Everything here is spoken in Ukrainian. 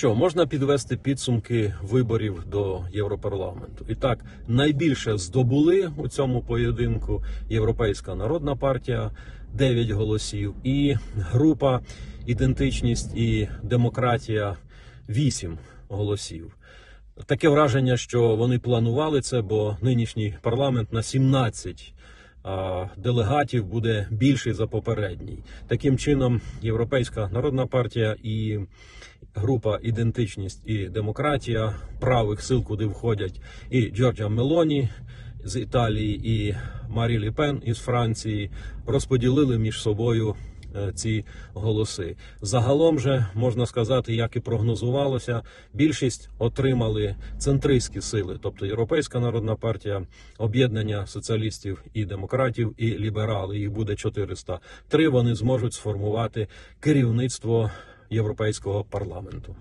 Що можна підвести підсумки виборів до Європарламенту? І так, найбільше здобули у цьому поєдинку Європейська народна партія 9 голосів, і група Ідентичність і демократія 8 голосів. Таке враження, що вони планували це, бо нинішній парламент на 17 делегатів буде більший за попередній. Таким чином, Європейська народна партія і група Ідентичність і демократія правих сил, куди входять і Джорджа Мелоні з Італії, і Марі Лі Пен із Франції, розподілили між собою е, ці голоси. Загалом же можна сказати, як і прогнозувалося, більшість отримали центристські сили, тобто Європейська народна партія, об'єднання соціалістів і демократів, і ліберали. Їх буде 400. Три вони зможуть сформувати керівництво Європейського парламенту.